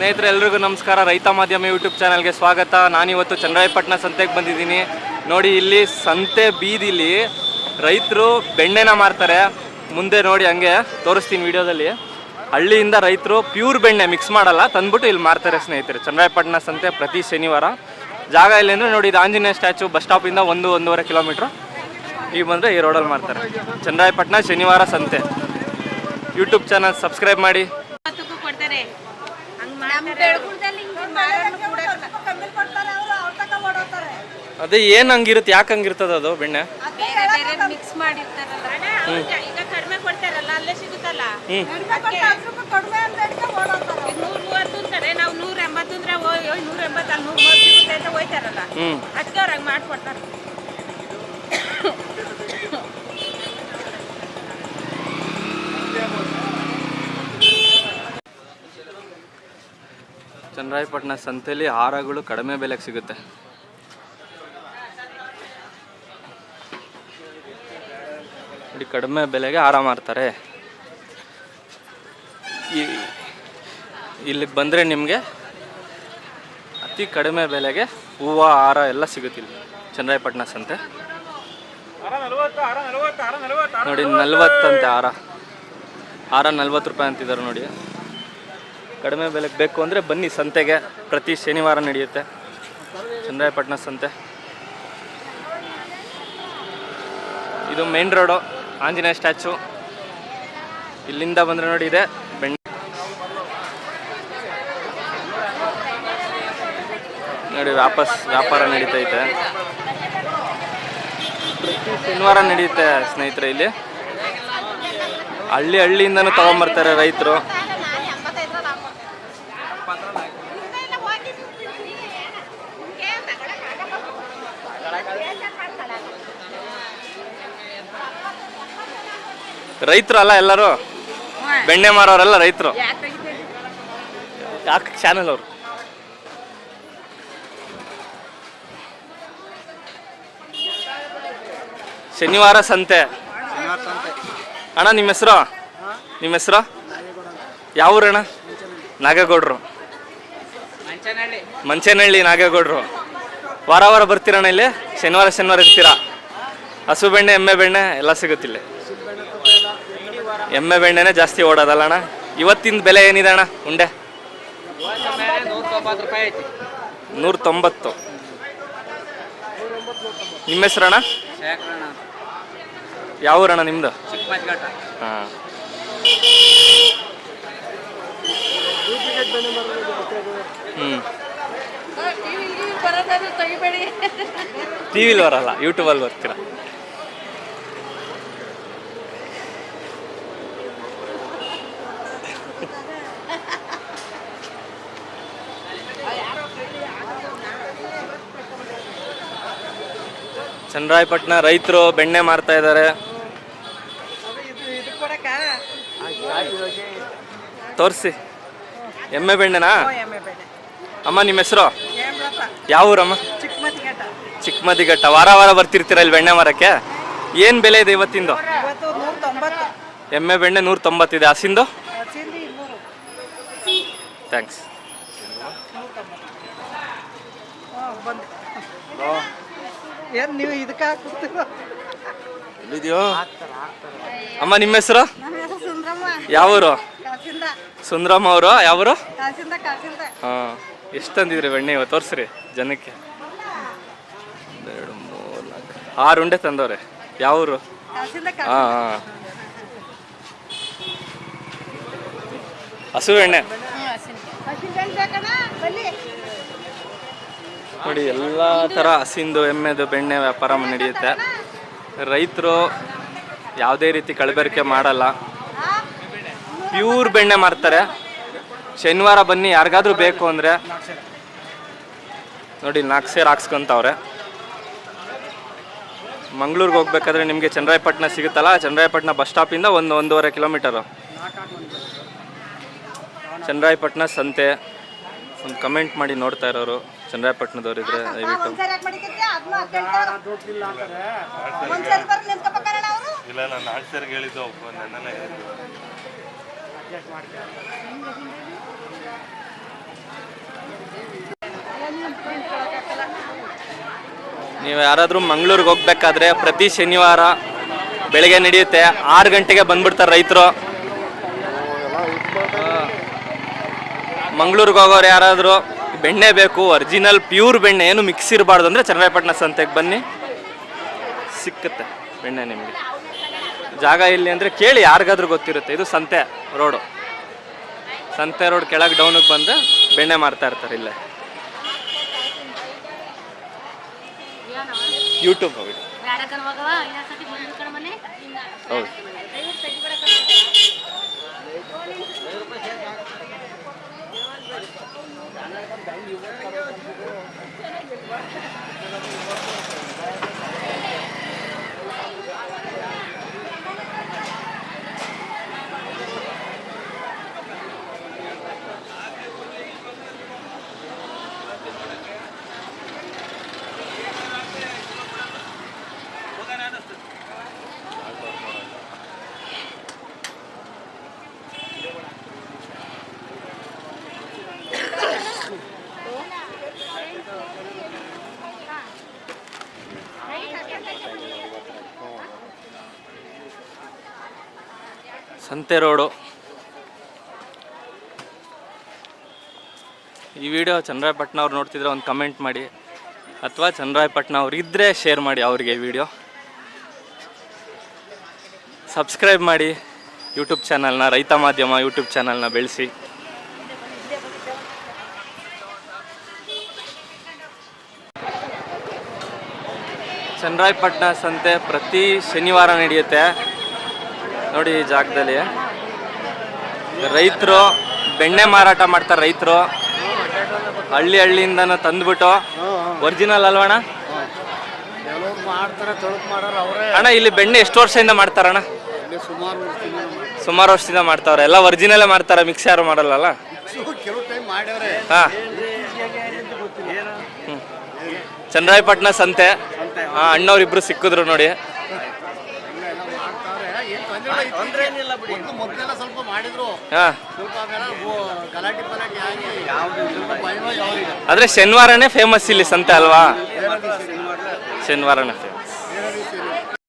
ಸ್ನೇಹಿತರೆ, ಎಲ್ರಿಗೂ ನಮಸ್ಕಾರ. ರೈತ ಮಾಧ್ಯಮ ಯೂಟ್ಯೂಬ್ ಚಾನಲ್ಗೆ ಸ್ವಾಗತ. ನಾನಿವತ್ತು ಚಂದ್ರಾಯಪಟ್ಟಣ ಸಂತೆಗೆ ಬಂದಿದ್ದೀನಿ. ನೋಡಿ, ಇಲ್ಲಿ ಸಂತೆ ಬೀದಿಲಿ ರೈತರು ಬೆಣ್ಣೆನ ಮಾರ್ತಾರೆ. ಮುಂದೆ ನೋಡಿ, ಹಂಗೆ ತೋರಿಸ್ತೀನಿ ವಿಡಿಯೋದಲ್ಲಿ. ಹಳ್ಳಿಯಿಂದ ರೈತರು ಪ್ಯೂರ್ ಬೆಣ್ಣೆ ಮಿಕ್ಸ್ ಮಾಡಲ್ಲ, ತಂದ್ಬಿಟ್ಟು ಇಲ್ಲಿ ಮಾರ್ತಾರೆ ಸ್ನೇಹಿತರೆ. ಚಂದ್ರಾಯಪಟ್ಟಣ ಸಂತೆ ಪ್ರತಿ ಶನಿವಾರ. ಜಾಗ ಇಲ್ಲಿ ಅಂದರೆ ನೋಡಿ, ಇದು ಆಂಜನೇಯ ಸ್ಟ್ಯಾಚು, ಬಸ್ ಸ್ಟಾಪಿಂದ ಒಂದು ಒಂದೂವರೆ ಕಿಲೋಮೀಟ್ರ್. ಈಗ ಬಂದರೆ ಈ ರೋಡಲ್ಲಿ ಮಾರ್ತಾರೆ. ಚಂದ್ರಾಯಪಟ್ಟಣ ಶನಿವಾರ ಸಂತೆ. ಯೂಟ್ಯೂಬ್ ಚಾನಲ್ ಸಬ್ಸ್ಕ್ರೈಬ್ ಮಾಡಿ ಹತ್ತಕ್ಕೂ ಕೊಡ್ತಾರೆ ಹಂಗ್ ಮಾಡ್ತಾರೆ ಅದೇ ಏನ್ ಹಂಗಿರುತ್ತೆ ಯಾಕೆ ಹಂಗಿರ್ತದ ಅದು ಬೆಣ್ಣೆ? ಬೇರೆ ಬೇರೆ ಮಿಕ್ಸ್ ಮಾಡಿರ್ತಾರಲ್ಲ. ಈಗ ಕಡಿಮೆ ಕೊಡ್ತಾರಲ್ಲ ಅಲ್ಲೇ ಸಿಗುತ್ತಲ್ಲ? ನೂರ್ ಮೂವತ್ತು ಅಂತಾರೆ ನಾವು ನೂರ ಎಂಬತ್ತು ಅಂದ್ರೆ ನೂರ ಎಂಬತ್ತು ಅಲ್ಲಿ ನೂರ ಮೂವತ್ತು ಸಿಗುತ್ತೆ ಅಂತ ಹೋಯ್ತಾರಲ್ಲ? ಹ್ಞೂ ಅದಕ್ಕೆ ಅವ್ರು ಹಂಗೆ ಮಾಡ್ಕೊಡ್ತಾರೆ. ಚನ್ನರಾಯಪಟ್ಟಣ ಸಂತೆಯಲ್ಲಿ ಹಾರಗಳು ಕಡಿಮೆ ಬೆಲೆಗೆ ಸಿಗುತ್ತೆ. ನೋಡಿ, ಕಡಿಮೆ ಬೆಲೆಗೆ ಹಾರ ಮಾರ್ತಾರೆ. ಈ, ಇಲ್ಲಿಗೆ ಬಂದರೆ ನಿಮಗೆ ಅತಿ ಕಡಿಮೆ ಬೆಲೆಗೆ ಹೂವು, ಹಾರ ಎಲ್ಲ ಸಿಗುತ್ತಿಲ್ಲ ಚನ್ನರಾಯಪಟ್ಟಣ ಸಂತೆ. ನೋಡಿ ನಲ್ವತ್ತಂತೆ ಹಾರ. ಹಾರ ನಲ್ವತ್ತು ರೂಪಾಯಿ ಅಂತಿದ್ದಾರೆ ನೋಡಿ. ಕಡಿಮೆ ಬೆಲೆಗೆ ಬೇಕು ಅಂದರೆ ಬನ್ನಿ ಸಂತೆಗೆ. ಪ್ರತಿ ಶನಿವಾರ ನಡೆಯುತ್ತೆ. ಚಂದ್ರಾಯಪಟ್ಟಣ ಸಂತೆ. ಇದು ಮೇನ್ ರೋಡು ಆಂಜನೇಯ ಸ್ಟ್ಯಾಚು ಇಲ್ಲಿಂದ ಬಂದರೆ ನೋಡಿ ಇದೆ. ಬೆಣ್ಣೆ ನೋಡಿ, ವಾಪಸ್ ವ್ಯಾಪಾರ ನಡೀತೈತೆ. ಶನಿವಾರ ನಡೆಯುತ್ತೆ ಸ್ನೇಹಿತರೆ ಇಲ್ಲಿ. ಹಳ್ಳಿ ಹಳ್ಳಿಯಿಂದನೂ ತಗೊಂಬರ್ತಾರೆ ರೈತರು. ರೈತರು ಅಲ್ಲ ಎಲ್ಲರೂ ಬೆಣ್ಣೆ ಮಾರೋರೆಲ್ಲ ರೈತರು. ಯಾಕೆ ಚಾನಲ್ ಅವರು? ಶನಿವಾರ ಸಂತೆ. ಅಣ್ಣ ನಿಮ್ಮ ಹೆಸರು? ನಿಮ್ಮ ಹೆಸರು? ಯಾವ ಊರಣ್ಣ? ನಾಗೇಗೌಡರು. ಮಂಚೇನಹಳ್ಳಿ. ನಾಗೇಗೌಡರು. ವಾರ ವಾರ ಬರ್ತೀರಣ್ಣ ಇಲ್ಲಿ? ಶನಿವಾರ ಶನಿವಾರ ಇರ್ತೀರಾ? ಹಸು ಬೆಣ್ಣೆ ಎಮ್ಮೆ ಬೆಣ್ಣೆ ಎಲ್ಲ ಸಿಗುತ್ತಿಲ್ಲ ಎಮ್ಮೆ ಬೆಣ್ಣೆನೇ ಜಾಸ್ತಿ ಓಡೋದಲ್ಲ ಅಣ್ಣ? ಇವತ್ತಿನ ಬೆಲೆ ಏನಿದೆ ಅಣ್ಣ? ಉಂಡೆ? ನೂರ ತೊಂಬತ್ತು ನಿಮ್ಮ ಹೆಸರಣ್ಣ ಯಾವ ಊರಣ್ಣ ನಿಮ್ದು? ಹಾಂ. ಹ್ಞೂ ಟಿ ವಿಲಿ ಬರಲ್ಲ ಯೂಟ್ಯೂಬಲ್ಲಿ ಬರ್ತೀರಾ? ಚನ್ನರಾಯಪಟ್ಟಣ ರೈತರು ಬೆಣ್ಣೆ ಮಾರ್ತಾ ಇದ್ದಾರೆ. ತೋರಿಸಿ. ಎಮ್ಮೆ ಬೆಣ್ಣೆನಾ? ಅಮ್ಮ ನಿಮ್ಮ ಹೆಸರು? ಯಾವ ಊರಮ್ಮ? ಚಿಕ್ಕಮದಿಘಟ್ಟ. ವಾರ ವಾರ ಬರ್ತಿರ್ತೀರ ಇಲ್ಲಿ ಬೆಣ್ಣೆ ಮಾರಕ್ಕೆ? ಏನು ಬೆಲೆ ಇದೆ ಇವತ್ತಿಂದು? ಇವತ್ತು ಎಮ್ಮೆ ಬೆಣ್ಣೆ ನೂರ ತೊಂಬತ್ತಿದೆ ಹಸಿಂದು? ಥ್ಯಾಂಕ್ಸ್ ಓ ಬಂದು. ಏನು ನೀವು ಇದಕ್ಕೆ ಹಾಕ್ಬಿಡ್ತೀರೋ? ಎಲ್ಲಿದೆಯೋ? ಅಮ್ಮ ನಿಮ್ಮ ಹೆಸರು? ಯಾವೂರು? ಸುಂದ್ರಮ್ಮ ಅವರು. ಯಾವರು? ಹಾಂ. ಎಷ್ಟು ತಂದಿದ್ರಿ ಬೆಣ್ಣೆ ಇವತ್ತು? ತೋರಿಸ್ರಿ ಜನಕ್ಕೆ. ಎರಡು ಮೂರು ನಾಲ್ಕು ಆರು ಉಂಡೆ ತಂದವ್ರೆ. ಯಾವ ಊರು ಕಾಸಿಂದ ಹಾಂ ಹಾಂ. ಹಸು ಎಣ್ಣೆ. ನೋಡಿ ಎಲ್ಲ ಥರ ಹಸಿಂದು, ಎಮ್ಮೆದು, ಬೆಣ್ಣೆ ವ್ಯಾಪಾರ ನಡೆಯುತ್ತೆ. ರೈತರು ಯಾವುದೇ ರೀತಿ ಕಳಬೆರಕೆ ಮಾಡಲ್ಲ. ಪ್ಯೂರ್ ಬೆಣ್ಣೆ ಮಾರ್ತಾರೆ ಶನಿವಾರ ಬನ್ನಿ, ಯಾರಿಗಾದ್ರೂ ಬೇಕು ಅಂದರೆ. ನೋಡಿ ನಾಲ್ಕು ಸೇರ್ ಹಾಕ್ಸ್ಕೊಂತವ್ರೆ. ಮಂಗ್ಳೂರ್ಗೆ ಹೋಗ್ಬೇಕಾದ್ರೆ ನಿಮಗೆ ಚಂದ್ರಾಯಪಟ್ಟಣ ಸಿಗುತ್ತಲ್ಲ? ಚಂದ್ರಾಯಪಟ್ಟಣ ಬಸ್ ಸ್ಟಾಪಿಂದ ಒಂದು ಒಂದೂವರೆ ಕಿಲೋಮೀಟರು. ಚಂದ್ರಾಯಪಟ್ಟಣ ಸಂತೆ. ಒಂದು ಕಮೆಂಟ್ ಮಾಡಿ ನೋಡ್ತಾ ಇರೋರು. ಚಂದ್ರಾಯಪಟ್ಟಣದವ್ರಿದ್ರೆ ದಯವಿಟ್ಟು. ನೀವು ಯಾರಾದರೂ ಮಂಗಳೂರಿಗೆ ಹೋಗ್ಬೇಕಾದ್ರೆ ಪ್ರತಿ ಶನಿವಾರ ಬೆಳಗ್ಗೆ ನಡೆಯುತ್ತೆ ಆರು ಗಂಟೆಗೆ ಬಂದ್ಬಿಡ್ತಾರೆ ರೈತರು. ಮಂಗಳೂರಿಗೆ ಹೋಗೋರು ಯಾರಾದರೂ ಬೆಣ್ಣೆ ಬೇಕು ಒರಿಜಿನಲ್ ಪ್ಯೂರ್ ಬೆಣ್ಣೆ, ಏನು ಮಿಕ್ಸ್ ಇರಬಾರ್ದು ಅಂದರೆ ಚನ್ನರಾಯಪಟ್ಟಣ ಸಂತೆಗೆ ಬನ್ನಿ. ಸಿಕ್ಕುತ್ತೆ ಬೆಣ್ಣೆ ನಿಮಗೆ. ಜಾಗ ಇಲ್ಲಿ ಅಂದರೆ ಕೇಳಿ, ಯಾರಿಗಾದ್ರೂ ಗೊತ್ತಿರುತ್ತೆ. ಇದು ಸಂತೆ ರೋಡು. ಸಂತೆ ರೋಡ್ ಕೆಳಗೆ ಡೌನಿಗೆ ಬಂದು ಬೆಣ್ಣೆ ಮಾರ್ತಾ ಇರ್ತಾರೆ ಇಲ್ಲೇ. ಯೂಟ್ಯೂಬ್ ಹೋಗಿ. ಹೌದು ಸಂತೆ ರೋಡು ಈ ವಿಡಿಯೋ ಚಂದ್ರಾಯಪಟ್ಟಣ ಅವ್ರು ನೋಡ್ತಿದ್ರೆ ಒಂದು ಕಮೆಂಟ್ ಮಾಡಿ, ಅಥವಾ ಚಂದ್ರಾಯಪಟ್ಟಣ ಅವ್ರು ಇದ್ದರೆ ಶೇರ್ ಮಾಡಿ ಅವರಿಗೆ ವಿಡಿಯೋ. ಸಬ್ಸ್ಕ್ರೈಬ್ ಮಾಡಿ ಯೂಟ್ಯೂಬ್ ಚಾನಲ್ನ ರೈತ ಮಾಧ್ಯಮ ಯೂಟ್ಯೂಬ್ ಚಾನಲ್ನ ಬೆಳೆಸಿ. ಚಂದ್ರಾಯಪಟ್ಟಣ ಸಂತೆ ಪ್ರತಿ ಶನಿವಾರ ನಡೆಯುತ್ತೆ. ನೋಡಿ ಈ ಜಾಗದಲ್ಲಿ. ರೈತರು ಬೆಣ್ಣೆ ಮಾರಾಟ ಮಾಡ್ತಾರೆ ರೈತರು. ಹಳ್ಳಿ ಹಳ್ಳಿಯಿಂದನೂ ತಂದ್ಬಿಟ್ಟು. ಒರಿಜಿನಲ್ ಅವರೇ ಅಣ್ಣ? ಇಲ್ಲಿ ಬೆಣ್ಣೆ ಎಷ್ಟು ವರ್ಷದಿಂದ ಮಾಡ್ತಾರಣ್ಣ ಅಣ್ಣ? ಸುಮಾರು ವರ್ಷದಿಂದ ಮಾಡ್ತಾವ್ರೆ. ಎಲ್ಲ ಒರಿಜಿನಲ್ಲೇ ಮಾಡ್ತಾರೆ? ಮಿಕ್ಸ್ ಯಾರು ಮಾಡಲ್ಲ ಹಾ. ಚಂದ್ರಾಯಪಟ್ಟಣ ಸಂತೆ. ಹಾ, ಅಣ್ಣವ್ರಿಬ್ರು ಸಿಕ್ಕಿದ್ರು ನೋಡಿ. ತೊಂದ್ರೆ ಏನಿಲ್ಲ ಬಿಡಿ. ಮೊದಲೆಲ್ಲ ಸ್ವಲ್ಪ ಮಾಡಿದ್ರು. ಹಾ. ಸ್ವಲ್ಪ ಆಮೇಲೆ ಗೋ- ಗಲಾಟೆ ಪಲಾಟೆ ಆಗಿ ಯಾವ್ದು ಸ್ವಲ್ಪ ಭಯವಾಗಿ ಅವ್ರಿಗೆ. ಆದ್ರೆ ಶನಿವಾರನೇ ಫೇಮಸ್ ಇಲ್ಲಿ ಸಂತೆ ಅಲ್ವಾ? ಶನಿವಾರನೇ ಫೇಮಸ್